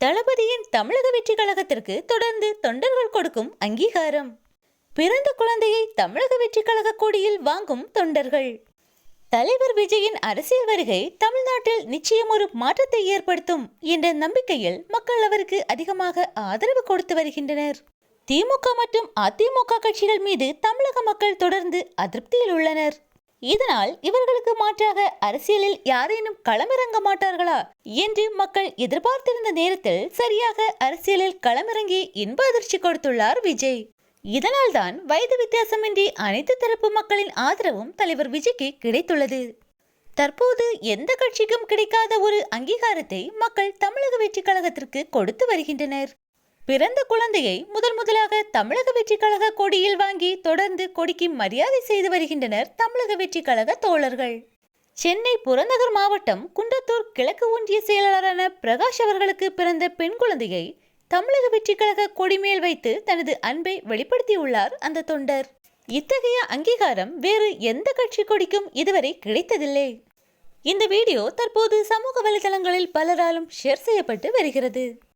தளபதியின் தமிழக வெற்றி கழகத்திற்கு தொடர்ந்து தொண்டர்கள் கொடுக்கும் அங்கீகாரம். பிறந்த குழந்தையை தமிழக வெற்றி கழக கொடியில் வாங்கும் தொண்டர்கள். தலைவர் விஜயின் அரசியல் வருகை தமிழ்நாட்டில் நிச்சயம் ஒரு மாற்றத்தை ஏற்படுத்தும் என்ற நம்பிக்கையில் மக்கள் அவருக்கு அதிகமாக ஆதரவு கொடுத்து வருகின்றனர். திமுக மற்றும் அதிமுக கட்சிகள் மீது தமிழக மக்கள் தொடர்ந்து அதிருப்தியில் உள்ளனர். இதனால் இவர்களுக்கு மாற்றாக அரசியலில் யாரேனும் களமிறங்க மாட்டார்களா என்று மக்கள் எதிர்பார்த்திருந்த நேரத்தில் சரியாக அரசியலில் களமிறங்கி இன்ப அதிர்ச்சி கொடுத்துள்ளார் விஜய். இதனால்தான் வயது வித்தியாசமின்றி அனைத்து தரப்பு மக்களின் ஆதரவும் தலைவர் விஜய்க்கு கிடைத்துள்ளது. தற்போது எந்த கட்சிக்கும் கிடைக்காத ஒரு அங்கீகாரத்தை மக்கள் தமிழக வெற்றி கழகத்திற்கு கொடுத்து வருகின்றனர். பிறந்த குழந்தையை முதல் முதலாக தமிழக வெற்றி கழக கொடியில் வாங்கி தொடர்ந்து கொடிக்கு மரியாதை செய்து வருகின்றனர் தமிழக வெற்றி கழக தோழர்கள். சென்னை புறநகர் மாவட்டம் குன்றத்தூர் கிழக்கு ஒன்றிய செயலாளரான பிரகாஷ் அவர்களுக்கு பிறந்த பெண் குழந்தையை தமிழக வெற்றி கழக கொடிமேல் வைத்து தனது அன்பை வெளிப்படுத்தியுள்ளார் அந்த தொண்டர். இத்தகைய அங்கீகாரம் வேறு எந்த கட்சி கொடிக்கும் இதுவரை கிடைத்ததில்லை. இந்த வீடியோ தற்போது சமூக வலைதளங்களில் பலராலும் ஷேர் செய்யப்பட்டு வருகிறது.